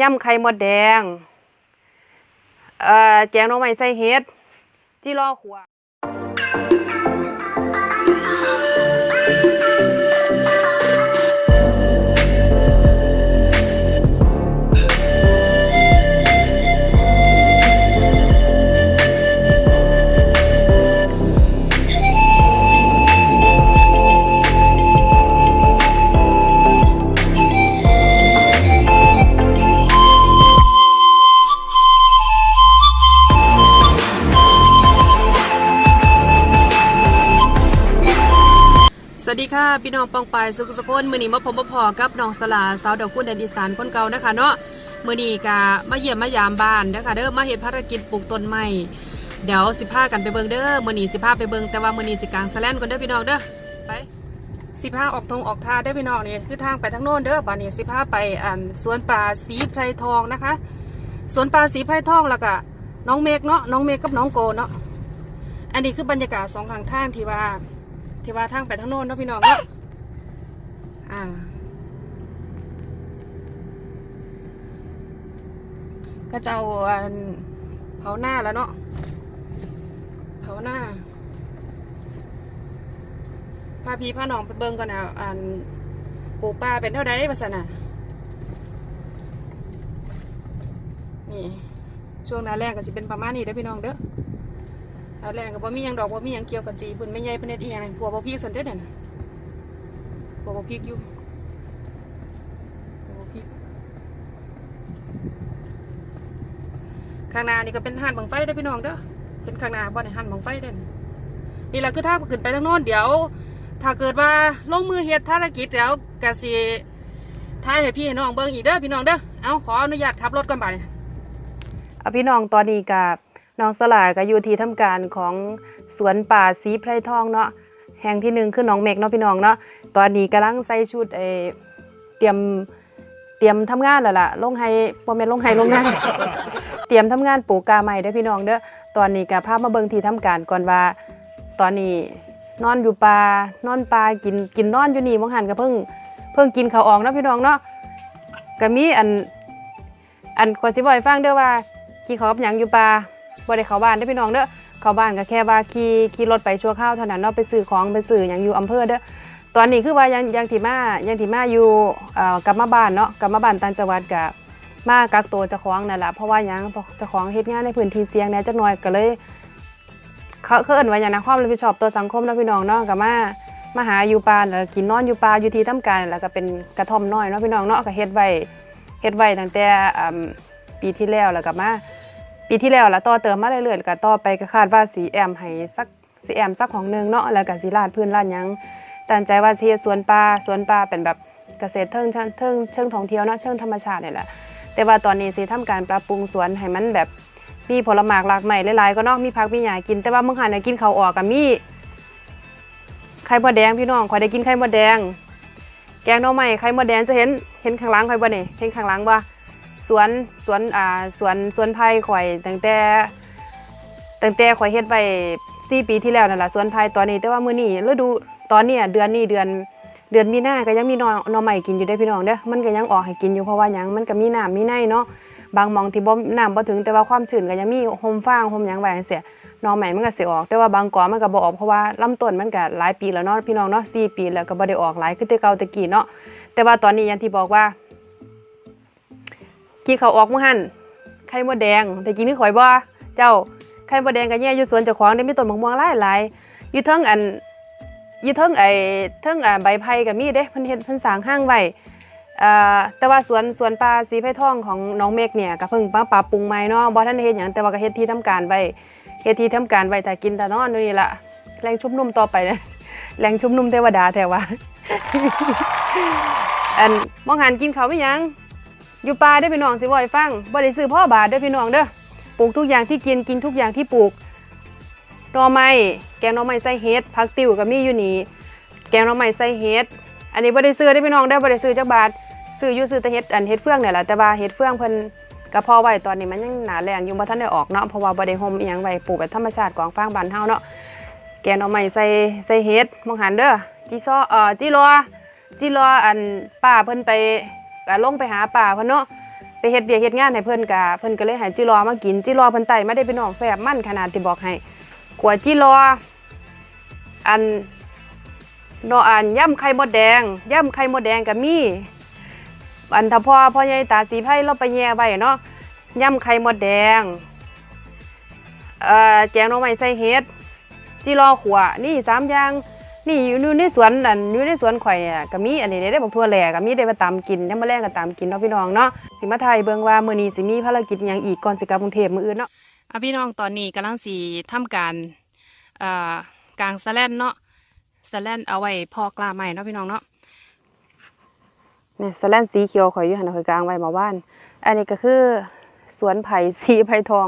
ยำไข่มดแดง เอ่อ แกงหน่อไม้ใส่เห็ด จีรอขัว พี่น้องปองไปสุขสกุลมือนี้มาพบมาพอกับน้องสลาสาวดอกกุนแดนอีสานคนเก่านะคะเนาะมือนี้กะมาเยี่ยมมายามบ้านเด้อค่ะเด้อมาเฮ็ดภารกิจปลูกต้นไม้เดี๋ยวสิพากันไปเบิงเด้อมือนี้สิพาไปเบิงแต่ว่ามือนี้สิกลางสแลนก่อนเด้อพี่น้องเด้อไปสิพาออกทงออกทาเด้อพี่น้องนี่คือทางไปทางโน้นเด้อบ้านนี้สิพาไปอ่าสวนปลาสีไพรทองนะคะ สวนปลาสีไพรทองแล้วก็น้องเมฆเนาะน้องเมฆกับน้องโกเนาะอันนี้คือบรรยากาศสองข้างทางที่ว่าที่ว่าทางไปทางโน้นเนาะพี่น้องเนาะ อ่าก็จะเอาเผาหน้าแล้วเนาะเผาหน้าพาพี่พาน้องไปเบิ่งก่อนนะอันปูปลาเป็นเท่าไดภาษาน่ะนี่ ช่วงหน้าแรงก็สิเป็นประมาณนี้เด้อพี่น้องเด้อหน้าแรงก็บ่มีหยังดอกบ่มีหยังเกี่ยวกับจีปุ่นไม่ใหญ่เป็นเน็ดอีหยังกลัวบ่พี่สันเด้อเนี่ยน่ะ กับพริกอยู่กับพริก ข้างหน้านี่ก็เป็นห่านบังไฟเด้พี่น้องเด้อเห็นข้างหน้าบ่เนี่ยห่านบังไฟเด่นนี่แหละคือถ้าขึ้นไปทางโน้นเดี๋ยว ถ้าเกิดว่าลงมือเฮ็ดภารกิจแล้วกสิท้ายให้พี่ให้น้องเบิ่งอีกเด้อพี่น้องเด้อเอาขออนุญาตขับรถก่อนบ่าดเอาพี่น้องตอนนี้กับน้องสลายก็อยู่ที่ทำการของสวนป่าสีไพรทองเนาะ แห่งที่หนึ่งคือน้องเมกเนาะพี่น้องเนาะตอนนี้กำลังใส่ชุดเออเตรียมเตรียมทำงานแล้วล่ะลงไห้บ่แม่นลงไห้ลงหน้าเตรียมทำงานปลูกกาใหม่เด้อพี่น้องเด้อตอนนี้ก็พามาเบิ่งที่ทำการก่อนว่า ตอนนี้นอนอยู่ป่านอนป่ากินกินนอนอยู่นี่บางหันก็เพิ่งเพิ่งกินข้าวออกเนาะพี่น้องเนาะก็มีอันอันขอยสิบ่ให้ฟังเด้อว่าขี่เขากับหยังอยู่ป่าบ่ได้เข้าบ้านเด้อพี่น้องเด้อ เข้าบ้านก็แค่ว่าขี่ขี่รถไปชั่วคราวเท่านั้นเนาะไปซื้อของไปซื้อหยังอยู่อำเภอเด้อตอนนี้คือว่ายังยังที่มายังที่มาอยู่อ่อกลับมาบ้านเนาะกลับมาบ้านต่างจังหวัดก็มากักตัวเจ้าของนั่นแหละเพราะว่ายังเพราะเจ้าของเฮ็ดงานในพื้นที่เสี่ยงแน่จักหน่อยก็เลยเขาเขาเอิ้นว่าหยังนะความรับผิดชอบต่อสังคมนะพี่น้องเนาะก็มามาหาอยู่ป่าแล้วกินนอนอยู่ป่าอยู่ที่ทำการแล้วก็เป็นกระท่อมน้อยเนาะพี่น้องเนาะก็เฮ็ดไว้เฮ็ดไว้ตั้งแต่อ่าปีที่แล้วแล้วก็มา ปีที่แล้วล้วต่อเติมมาเรื่อยๆก็ต่อไปก็คาดว่าสีแอมให้สักสีแอมสักของหนึ่งเนาะแล้วก็สิลาดพื้นลาดยังตั้งใจว่าเฮ็ดสวนปลาสวนปลาเป็นแบบเกษตรเทิงเชิงเทิงเชิงท่องเที่ยวเนาะเชิงธรรมชาตินี่แหละแต่ว่าตอนนี้สิทำการปรับปรุงสวนให้มันแบบมีผลหมากหลากใหม่หลายๆก็เนาะมีผักมีหญ้ากิน แต่ว่าเมึงหันน่ะกินเขาออกกับมีไข่มดแดงพี่น้องข่อยได้กินไข่มดแดง แกงหน่อไม้ไข่มดแดงจะเห็นเห็นข้างหลังข่อยบ่นี่เห็นข้างหลังบ่ สวนสวนอ่าสวนสวนไผ่ข่อยตั้งแต่ตั้งแต่ข่อยเฮ็ดไว้4ปีที่แล้วนั่นแหละสวนไผ่ตอนนี้ แต่ว่ามื้อนี้ฤดูตอนนี้เดือนนี้เดือนเดือนมีนาก็ยังมีหน่อหน่อใหม่กินอยู่ได้พี่น้องเด้อมันก็ยังออกให้กินอยู่เพราะว่าหยังมันก็มีน้ำมีในเนาะบางมองที่บ่น้ำบ่ถึงแต่ว่าความชื้นก็ยังมีโฮมฟางโฮมหยังไว้จังซี่หน่อใหม่มันก็สิออก แต่ว่าบางกอมันก็บ่ออกเพราะว่าลำต้นมันก็หลายปีแล้วเนาะพี่น้องเนาะ4ปีแล้วก็บ่ได้ออกหลายคือแต่เก่าแต่กี้เนาะแต่ว่าตอนนี้อย่างที่บอกว่า กี่เขาออกมือหันไข่มดแดงแต่กินคือข่อยบ่เจ้าไข่มดแดงก็แย่อยู่สวนเจ้าของได้มีต้นมะม่วงหลายๆอยู่เทิงอันอยู่เทิงไอ้เทิงอ่าใบไผ่ก็มีเด้เพิ่นเฮ็ดเพิ่นสร้างห้างไว้แต่ว่าสวนสวนป่าสีไผ่ทองของน้องเมฆเนี่ยก็เพิ่งมาปรับปรุงใหม่เนาะบ่ทันเฮ็ดหยังแต่ว่าก็เฮ็ดที่ทำการไว้เฮ็ดที่ทำการไว้ถ้ากินถ้านอนอยู่นี่ล่ะแรงชุบนุ่มต่อไปเลยแรงชุบนุ่มเทวดาแท้ว่าอันมองหันกินเขาไม่ยัง อยู่ป่าเด้อพี่น้องสิบ่ให้ฟังบ่ได้ซื้อพ่อบาทเด้อพี่น้องเด้อปลูกทุกอย่างที่กินกินทุกอย่างที่ปลูกหน่อไม้แกงหน่อไม้ใส่เห็ดผักติ๋วก็มีอยู่นี่แกงหน่อไม้ใส่เห็ดอันนี้บ่ได้ซื้อได้พี่น้องได้บ่ได้ซื้อจักบาทซื้ออยู่ซื้อแต่เห็ดอันเห็ดเฟืองเนี่ยแหละแต่ว่าเห็ดเฟืองเพิ่นกระเพาะไว้ตอนนี้มันยังหนาแรงอยู่บ่ทันได้ออกเนาะเพราะว่าบ่ได้ห่มอีหยังไว้ปลูกแบบธรรมชาติกองฟางบ้านเฮาเนาะแกงหน่อไม้ใส่ใส่เห็ดมองหันเด้อจีซอเอ่อจีรอจีรออันป้าเพิ่นไป ก็ลงไปหาป้าเพิ่นเนาะไปเฮ็ดเบียกเฮ็ดงานให้เพิ่นกะเพิ่นก็เลยให้จิรอมากินจิรอเพิ่นไต่มาได้พี่น้องแซ่บมั่นขนาดที่บอกให้ขวดจิรออันนาะอันย่ำไข่มดแดงย่ำไข่มดแดงก็มีอันถ้าพ่อพ่อใหญ่ตาสีไผ่เราไปแย่ไว้เนาะย่ำไข่มดแดงเอ่อแกงน่อไม้ใส่เห็ดจิรอขัวนี่สามอย่าง นี่อยู่ในสวนอันอยู่ในสวนข่อยเนี่ยก็มีอันนี้ได้บอกทั่วแหล่ก็มีได้มาตามกินได้มาแลงก็ตามกินเนาะพี่น้องเนาะสิมาไทยเบิ่งว่ามื้อนี้สิมีภารกิจหยังอีกก่อนสิกลับกรุงเทพมื้ออื่นเนาะอะพี่น้องตอนนี้กำลังสิทำการเอ่อกางสแลนเนาะสแลนเอาไว้พอกล้าใหม่เนาะพี่น้องเนาะเนี่ยสแลนสีเขียวข่อยอยู่หันข่อยกลางไว้หมาบ้าน อันนี้ก็คือสวนไผ่สีไผ่ทอง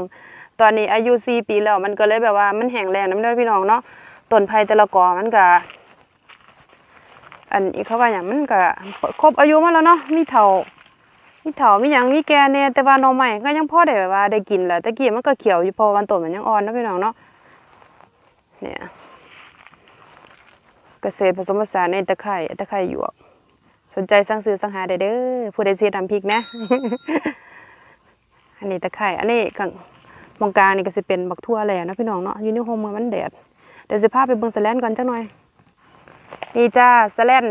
ตอนนี้อายุสี่ปีแล้วมันก็เลยแบบว่ามันแห้งแรงน้ำเด้อพี่น้องเนาะ ต้นไผ่แต่ละกอมันก็อันอีกเขาว่าอย่างมันก็ครบอายุมาแล้วเนาะมีเถามีเถามีหยังมีแก่แน่ยแต่ว่าน่อใหม่ก็ยังพอได้แบบว่าได้กินแหละตะกี้มันก็เขียวอยู่พอวันต้นมันยังอ่อนนะพี่น้องเนาะเนี่ยเกษตรผสมผสานในตะไคร่ตะไคร่หยวก สนใจสั่งซื้อสั่งหาได้เด้อผู้ใดเสิทำพริกนะอันนี้ตะไคร่อันนี้กังมองกลางนี่ก็สิเป็นบักทั่วแหล่นะพี่น้องเนาะยู่ในโฮมเมืองมันแดด เดี๋ยวสิพาไปเบิ่งสแลนก่อนจักหน่อย นี่จ้าสแลน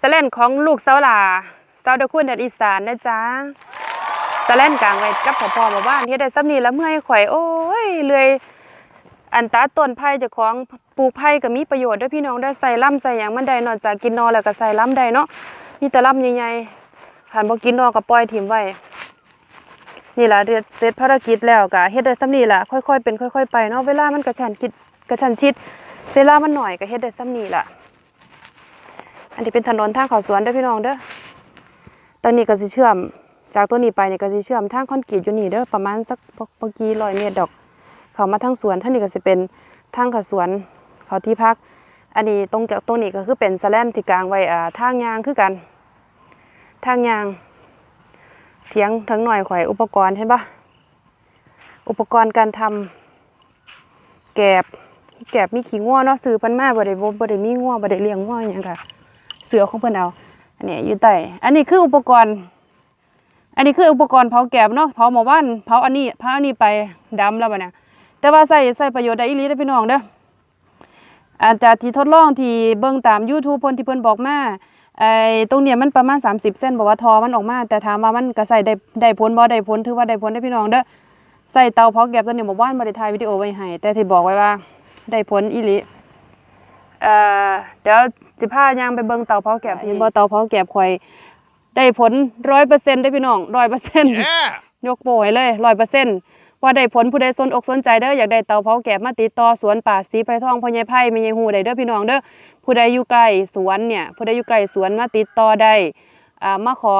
สแลนของลูกเสาหลาเสาดอกคุณแดดอีสานนะจ้าสแลนกลางไว้กับพ่อพ่อมาบ้านที่ได้ซ้ำนี่แล้วเมื่อยข่อยโอ้ยเลื่อยอันตาต้นไผ่จ้าของปลูกไผ่ก็มีประโยชน์ด้อพี่น้องได้ใส่ล่ำใส่หยังมันได้นอกจากกินนอแล้วก็ใส่ล่ำได้เนาะมีแต่ล่ำใหญ่ๆผ่านบ่กินนอก็ปล่อยถิ่มไว้นี่ล่ะเสร็จภารกิจแล้วก็เฮ็ดได้ซ้ำนี้ล่ะค่อยๆเป็นค่อย ๆ ไปเนาะเวลามันกระชันคิด กระชันชิดเวลามันหน่อยก็เฮ็ดได้ซ้ำนี้ล่ะ อันนี้เป็นถนนทางเข้าสวนเด้อพี่น้องเด้อตอนนี้ก็สิเชื่อม จากตัวนี้ไปเนี่ยก็สิเชื่อมทางคอนกรีตอยู่นี่เด้อประมาณสักบ่บ่กี่ร้อยเมตรดอก เขามาทางสวนท่างนี้ก็จะเป็นทางเขาสวนเขาที่พัก อันนี้ตรงจากตรงนี้ก็คือเป็นสแลนที่กลางไว้อ่าทางยางคือกัน ทางยางเถียงทั้งหน่อยข่อยอุปกรณ์เห็นปะอุปกรณ์การทำแกบ แกบมีขี้ง่วเนาะซื้อพันมาบ่ได้บ่บ่ได้มีง่วบ่ได้เลี้ยงง่วอหยังค่ะเสือของเพิ่นเอา อันนี้อยู่ใต้อันนี้คืออุปกรณ์ อันนี้คืออุปกรณ์เผาแกบเนาะเผาหมู่บ้านเผาอันนี้เผาอันนี้ไปดำแล้วบัดเนี่ยแต่ว่าใส่ใส่ประโยชน์ได้อีหลีเด้อพี่น้องเด้ออาจจะที่ทดลองที่เบิ่งตาม YouTube เพิ่นที่เพิ่นบอกมาไอ้ตรงเนี้ยมันประมาณ 30 เส้นบอกว่าทอมันออกมา แต่ถามว่ามันก็ใส่ได้ได้ผลบ่ได้ผลถือว่าได้ผลได้พี่น้องเด้อใส่เตาเผาแกบตัวนี้บ่ว่านบ่ได้ถ่ายวิดีโอไว้ให้แต่ที่บอกไว้ว่า ได้ผลอีหลีเอ่อเดี๋ยวสิพาย่างไปเบิ่งเตาเผาแก๊บเห็นบ่เตาเผาแก๊บข่อยได้ผล100%ได้อพี่น้อง100% Yeah. ยกโปรยเลยร้อยเปอร์เซ็นต์ว่าได้ผลผู้ใดสนอกสนใจเด้ออยากได้เตาเผาแกบมาติดต่อสวนป่าสีไพรทองพ่อใหญ่ไผ่แม่ใหญ่หูได้เด้อพี่น้องเด้อผู้ใดอยู่ใกล้สวนเนี่ยผู้ใดอยู่ใกล้สวนมาติดต่อได้อ่ามาขอ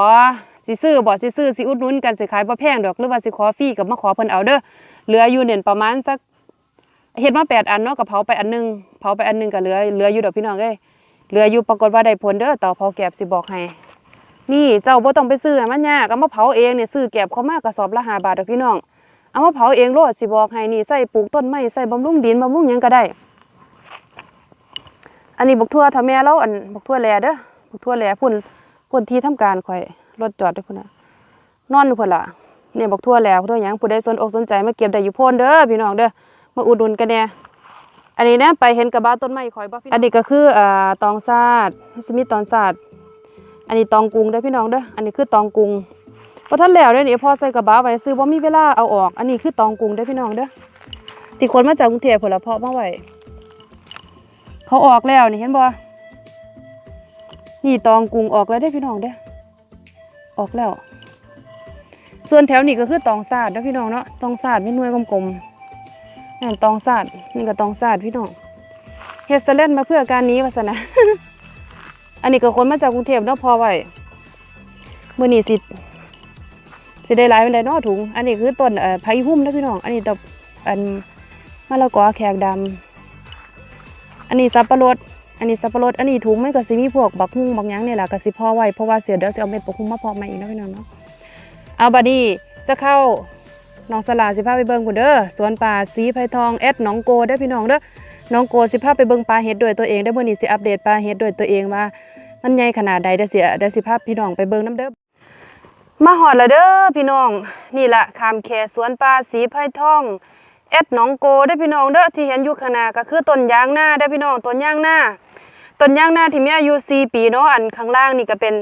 สิซื้อบ่สิซื้อสิอุดหนุนกันสิขายบ่แพงดอกหรือว่าสิขอฟรีก็มาขอเพิ่นเอาเด้อเหลืออยู่เนี่ยประมาณสัก เฮ็ดมาแปดอันเนาะก็เผาไปอันหนึงเผาไปอันหนึงก็เหลือเหลืออยู่ดอกพี่น้องเอ้ยเหลืออยู่ปรากฏว่าได้ผลเด้อตาเผาแกบสิบอกให้นี่เจ้าบ่ต้องไปซื้อให้มันยากเอามาเผาเองเนี่ยซื้อแก็บเข้ามากระสอบละ5บาทเด้อพี่น้องเอามาเผาเองโลดสิบอกให้นี่ใส่ปลูกต้นไม้ใส่บำรุงดินบำรุงหยังก็ได้ อันนี้บกทั่วถ้าแม่เราอันบกทั่วแลเด้อบกทั่วแลพุ่นพุ่นที่ทำการข่อยรถจอดด้อพุ่นน่ะนอนอยู่พุ่นล่ะเนี่ยบกทั่วแลบักทั่วหยังผู้ใดสนอกสนใจมาเก็บได้อยู่พ่นเด้อพี่น้องเด้อ มาอุดหนุนกันแน่อันนี้นะไปเห็นกระบะต้นไม้ข่อยบ่พี่อันนี้ก็คืออ่าตองซาดมันสิมีตอนซาดอันนี้ตองกุ้งเด้อพี่น้องเด้ออันนี้คือตองกุ้งพอท่านแล้วเด้อนี่พอใส่กระบะไว้ซื้อบ่ามีเวลาเอาออก อันนี้คือตองกุ้งเด้อพี่น้องเด้อที่คนมาจากกรุงเทพพุ่นลเพาะมาไว้เขาออกแล้วนี่เห็นบ่นี่ตองกุ้งออกแล้วเด้พี่น้องเด้อออกแล้ว ส่วนแถวนี้ก็คือตองซาดเด้พี่น้องเนาะตองซาดมีนวยกลมๆ นั่นตองซาดนี่ก็ตองซาดพี่น้องเฮสแลนมาเพื่อการนี้ว่าซั่นะ อันนี้ก็คนมาจากกรุงเทพเนาะพอไว้มื้อนี้สิสิได้หลายปานใดเนาะถุง อันนี้คือต้นเอ่อไผ่หุ้มเด้อพี่น้อง อันนี้ดอกอันมะละกอแขกดำอันนี้สับปะรด อันนี้สับปะรด อันนี้ถุงไมันก็สิมีพวกบักฮุ่งบักยังเนี่ยแหละก็สิพอไว้เพราะว่าเสียเดี๋ยวสิเอาเม็ดบักฮุ่งมาพาะใหม่อีกนะพี่น้องเนาะเอาบัดนี้จะเข้า น้องสลาสิพาไปเบิ่งพุ่นเด้อสวนป่าสีไผ่ทองแอดหนองโกเด้พี่น้องเด้อน้องโกสิพาไปเบิ่งปลาเห็ดด้วยตัวเองได้อมื้อนี้สิอัปเดตปลาเห็ดด้วยตัวเองว่ามันใหญ่ขนาดใดเดี๋ยวสิเดี๋ยวสิพาพี่น้องไปเบิ่งน้ำเด้อมาหอดแล้วเด้อพี่น้องนี่ละคามแคสวนปลาสีไผ่ทองแอดหนองโกได้พี่น้องเด้อที่เห็นอยู่ข้างหน้าก็คือต้นยางหน้าได้พี่น้องต้นยางหน้าต้นยางหน้าที่มีอายุ4ปีเนาะอันข้างล่างนี่ก็เป็น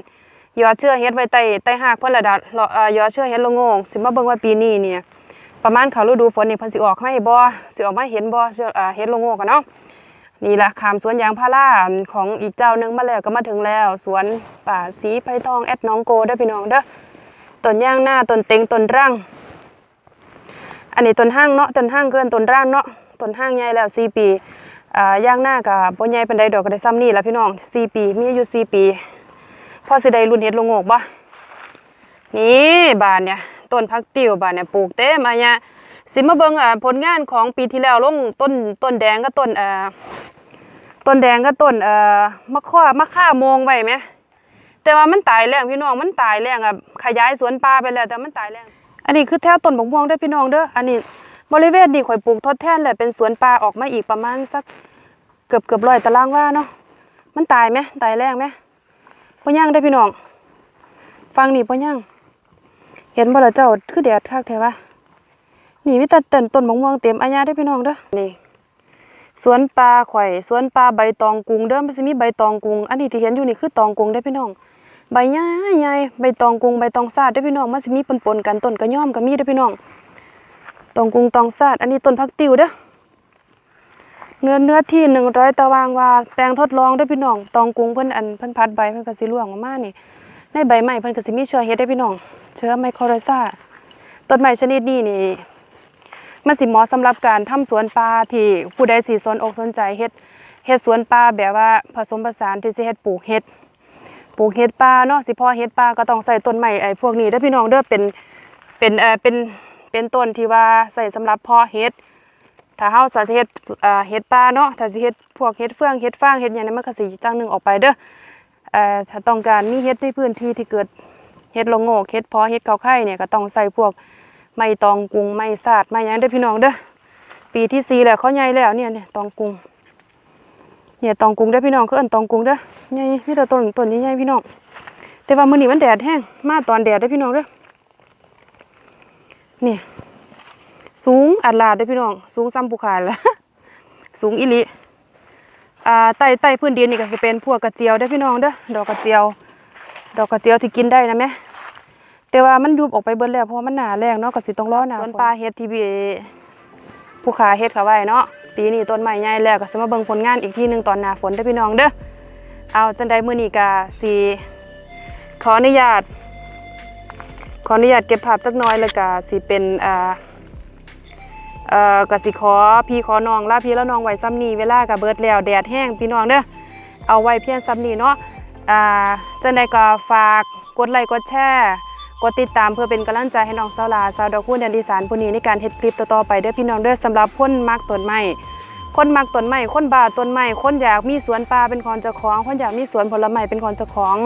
ยอดเชื้อเฮ็ดไว้ใต้ใต้หากเพิ่นละดาเลาะเอ่อยอดเชื้อเฮ็ดลงงสิมาเบิ่งว่าปีนี้เนี่ย ประมาณเขาฤดูฝนนี่เพิ่นสิออกมาให้บ่สิออกมาเห็นบ่เชื้ออ่าเฮ็ดละโงงกันเนาะนี่ละขามสวนยางพาราของอีกเจ้านึงมาแล้วก็มาถึงแล้ว สวนป่าสีไผ่ทองแอดหนองโกเด้พี่น้องเด้อต้นย่างหน้าต้นเต็งต้นร่างอันนี้ต้นห้างเนาะต้นห้างเกินต้นร่างเนาะต้นห้างใหญ่แล้วสี่ปีอ่าย่างหน้ากับบ่ใหญ่เป็นไดดอกก็ได้ซ้ำนี่แหละพี่น้องสี่ปีมีอายุสี่ปีพอสิได้รุ่นเฮ็ดลงโงกบ่นี่บานเนี่ย ต้นพักติ๋วบานเนี่ยปลูกเต็มอันเนี้ยสิมาเบิ่งอ่าผลงานของปีที่แล้วลงต้นต้นแดงกับต้นเอ่อต้นแดงกับต้นเอ่อมะข่ามะข่ามงไว้ไหมแต่ว่ามันตายแล้วพี่น้องมันตายแล้วอะขยายสวนป่าไปแล้ว แต่มันตายแล้วอันนี้คือแถวต้นบกม่วงเด้พี่น้องเด้ออันนี้บริเวณนี้ข่อยปลูกทดแทนแหละเป็นสวนป่าออกมาอีกประมาณสักเกือบเกือบร้อยตารางว่าเนาะมันตายไหมตายแรงไหมพ่อย่างได้พี่น้อง ฟังนี่พ่ย่าง เห็นบ่ละเจ้าคือแดดคักแท้วะนี่มีแต่ต้นต้นบกม่วงเต็มอาญาได้พี่น้องเด้อนี่สวนปลาข่อยสวนปลาใบตองกุ้งเด้อมันสิมีใบตองกุ้งอันนี้ที่เห็นอยู่นี่คือตองกุ้งได้พี่น้องใบใหญ่ใหญ่ใบตองกุ้งใบตองซาดได้พี่น้องมันสิมีปนๆกันต้นกระย่อมก็มีได้พี่น้องตองกุ้งตองซาดอันนี้ต้นพักติวเด้อเนื้อเนื้อที่หนึ่งร้อยตารางวาแปลงทดลองได้พี่น้องตองกุ้งเพิ่นอันเพิ่นพัดใบเพิ่นก็สิร่วงออกมานี่ในใบไม้เพิ่นก็สิมีเชื้อเฮ็ดได้พี่น้อง เชื้อไมโครไรซาต้นไม้ชนิดนี้นี่มันสิเหมาะสำหรับการทำสวนปลาที่ผู้ใดสิสนอกสนใจเฮ็ดเฮ็ดสวนปลาแบบว่าผสมผสานที่สิเฮ็ดปลูกเฮ็ดปลูกเฮ็ดปลาเนาะสิพอเฮ็ดปลาก็ต้องใส่ต้นไม้ไอ้พวกนี้เด้อพี่น้องเด้อเป็นเป็นเอ่อเป็นเป็นต้นที่ว่าใส่สำหรับพาะเฮ็ดถ้าเฮาสิเฮ็ดเอ่อเฮ็ดปลาเนาะถ้าสิเฮ็ดพวกเฮ็ดเฟืองเฮ็ดฟางเฮ็ดหยังนี่มันก็สิจังหนึงออกไปเด้อเอ่อถ้าต้องการมีเฮ็ดในพื้นที่ที่เกิด เฮ็ดละโงกเฮ็ดพาะเฮ็ดเขาไข่เนี่ยก็ต้องใส่พวกไม้ตองกุ้งไม้สาดไม้ยังเด้อพี่น้องเด้อปีที่สี่แล้วเขาใหญ่แล้วเนี่ยเนี่ยตองกุ้งเนี่ยตองกุ้งเด้อพี่น้องเขาเอิ้นตองกุ้งเด้อใหญ่มีแต่ต้นต้นใหญ่ๆพี่น้องแต่ว่ามื้อนี้มันแดดแห้งมาตอนแดดเด้อพี่น้องเด้อนี่สูงอัดลาดเด้อพี่น้อง สูงซ้ำภูเขาแล้วสูงอีหลีอ่าใต้ใต้พื้นดินนี่ก็สิเป็นพวกกระเจียวเด้อพี่น้องเด้อดอกกระเจียว ดอกกระเจียวที่กินได้นะแม่ แต่ว่ามันยุบออกไปเบิดแล้วเพราะว่ามันหนาแรงเนาะก็สิต้องรอหนาสวนปลาเฮ็ดที่พี่ผู้ขาเฮ็ดเขาไว้เนาะปีนี้ต้นไม้ใหญ่แล้วก็สิมาเบิ่งผลงานอีกทีหนึงตอนหน้าฝนเด้อพี่น้องเด้อเอาจังใดมื้อนี้ก็สิขออนุญาต ขออนุญาตเก็บภาพจักหน่อยแล้วก็สิเป็นอ่าเอ่อก็สิขอพี่ขอน้องลาพี่แล้วน้องไว้ซ้ำนี้เวลาก็เบิดแล้วแดดแห้งพี่น้องเด้อเอาไว้เพียงซ้ำนี้เนาะอ่าจังใดก็ฝากกดไลค์กดแชร์ กดติดตามเพื่อเป็นกำลังใจให้น้องสาลาสาวดอกคูณแดนดีสานผู้นี้ในการเฮ็ดคลิปต่อๆไปเด้อพี่น้องเด้อสำหรับคนมักต้นไม้คนมักต้นไม้คนบาต้นไม้คนอยากมีสวนปลาเป็นของเจ้าของ คนอยากมีสวนผลไม้เป็นของเจ้าของ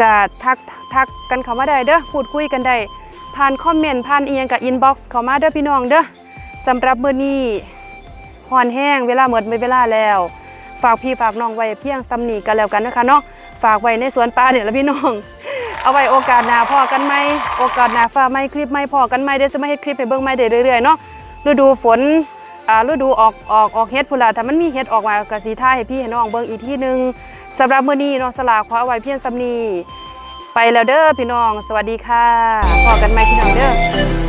ก็ทักทักกันเข้ามาได้เด้อพูดคุยกันได้ผ่านคอมเมนต์ผ่านเอียงกับอินบ็อกซ์เข้ามาเด้อพี่น้องเด้อสำหรับมื้อนี้ฮ้อนแห้งเวลาหมดไม่เวลาแล้ว ฝากพี่ฝากน้องไว้เพียงซ้ำนีกันแล้วกันนะคะเนาะฝากไว้ในสวนปลาเนี่ยละพี่น้อง เอาไว้โอกาสหน้าพอกันไหมโอกาสหน้าฟ้าไหมคลิปไหมพอกันไหมเดี๋ยวจะมาเฮ็ดคลิปให้เบิ่งไหมเดี๋ยวเรื่อยๆเนาะฤดูฝนอ่าฤดูออกออกออกเฮ็ดพุ่นล่ะถ้ามันมีเฮ็ดออกมากะสิท่าให้พี่ให้น้องเบิ่งอีกทีหนึงสำหรับมื้อนี้น้องสลาขอเอาไว้เพียงซ้ำนี้ไปแล้วเด้อพี่น้อง สวัสดีค่ะพอกันไหมพี่น้องเด้อ